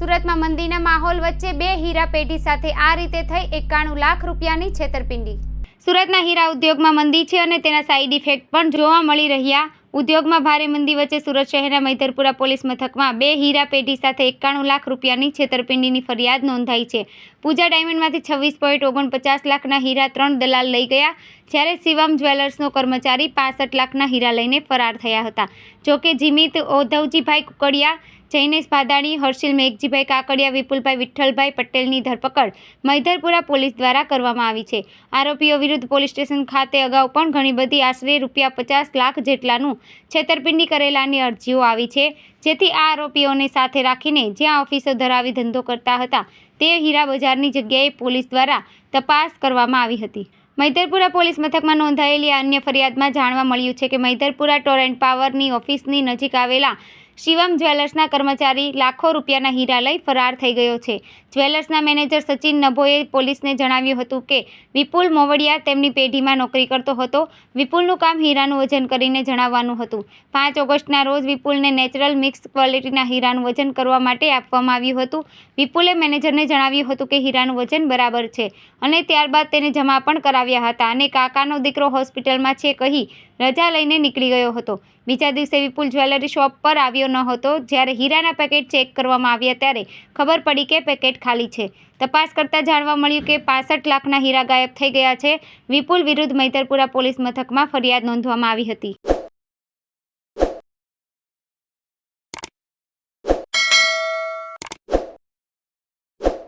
સુરતમાં મંદીના માહોલ વચ્ચે બે હીરા પેઢી સાથે આ રીતે થઈ એકાણું લાખ રૂપિયાની છેતરપિંડી. સુરતના હીરા ઉદ્યોગમાં મંદી છે અને તેના સાઇડ ઇફેક્ટ પણ જોવા મળી રહ્યા. ઉદ્યોગમાં ભારે મંદી વચ્ચે સુરત શહેરના મૈધરપુરા પોલીસ મથકમાં બે હીરા પેઢી સાથે એકાણું લાખ રૂપિયાની છેતરપિંડીની ફરિયાદ નોંધાઈ છે. પૂજા ડાયમંડમાંથી છવ્વીસ પોઈન્ટ ઓગણપચાસ લાખના હીરા ત્રણ દલાલ લઈ ગયા, જ્યારે શિવમ જ્વેલર્સનો કર્મચારી પાસઠ લાખના હીરા લઈને ફરાર થયા હતા. જોકે જીમિત ઓધવજીભાઈ કુકડિયા જૈનેશ ભાદાણી, હર્ષિલ મેઘજીભાઈ કાકડિયા, વિપુલભાઈ વિઠ્ઠલભાઈ પટેલની ધરપકડ મૈધરપુરા પોલીસ દ્વારા કરવામાં આવી છે. આરોપીઓ વિરુદ્ધ પોલીસ સ્ટેશન ખાતે અગાઉ પણ ઘણી બધી આશરે રૂપિયા પચાસ લાખ જેટલાનું છેતરપિંડી કરેલાની અરજીઓ આવી છે. જેથી આ આરોપીઓને સાથે રાખીને જ્યાં ઓફિસો ધરાવી ધંધો કરતા હતા, તે હીરા બજારની જગ્યાએ પોલીસ દ્વારા તપાસ કરવામાં આવી હતી. મૈધરપુરા પોલીસ મથકમાં નોંધાયેલી અન્ય ફરિયાદમાં જાણવા મળ્યું છે કે મૈધરપુરા ટોરેન્ટ પાવરની ઓફિસની નજીક આવેલા શિવમ જ્વેલર્સના કર્મચારી લાખો રૂપિયાના હીરા લઈ ફરાર થઈ ગયો છે. જ્વેલર્સના મેનેજર સચિન નભોએ પોલીસને જણાવ્યું હતું કે, વિપુલ મોવડિયા તેમની પેઢીમાં નોકરી કરતો હતો. વિપુલનું કામ હીરાનું વજન કરીને જણાવવાનું હતું. પાંચ ઓગસ્ટના રોજ વિપુલને નેચરલ મિક્સ ક્વોલિટીના હીરાનું વજન કરવા માટે આપવામાં આવ્યું હતું. વિપુલે મેનેજરને જણાવ્યું હતું કે, હીરાનું વજન બરાબર છે અને ત્યારબાદ તેને જમા પણ કરાવ્યા હતા અને કાકાનો દીકરો હોસ્પિટલમાં છે કહી રજા લઈને નીકળી ગયો હતો. બીજા દિવસે વિપુલ જ્વેલરી શોપ પર આવ્યો ન હતો જ્યારે હીરાના પેકેટ ચેક કરવામાં આવ્યા ત્યારે ખબર પડી કે પેકેટ ખાલી છે. તપાસ કરતાં જાણવા મળ્યું કે પાસઠ લાખના હીરા ગાયબ થઈ ગયા છે. વિપુલ વિરુદ્ધ મૈતરપુરા પોલીસ મથકમાં ફરિયાદ નોંધવામાં આવી હતી.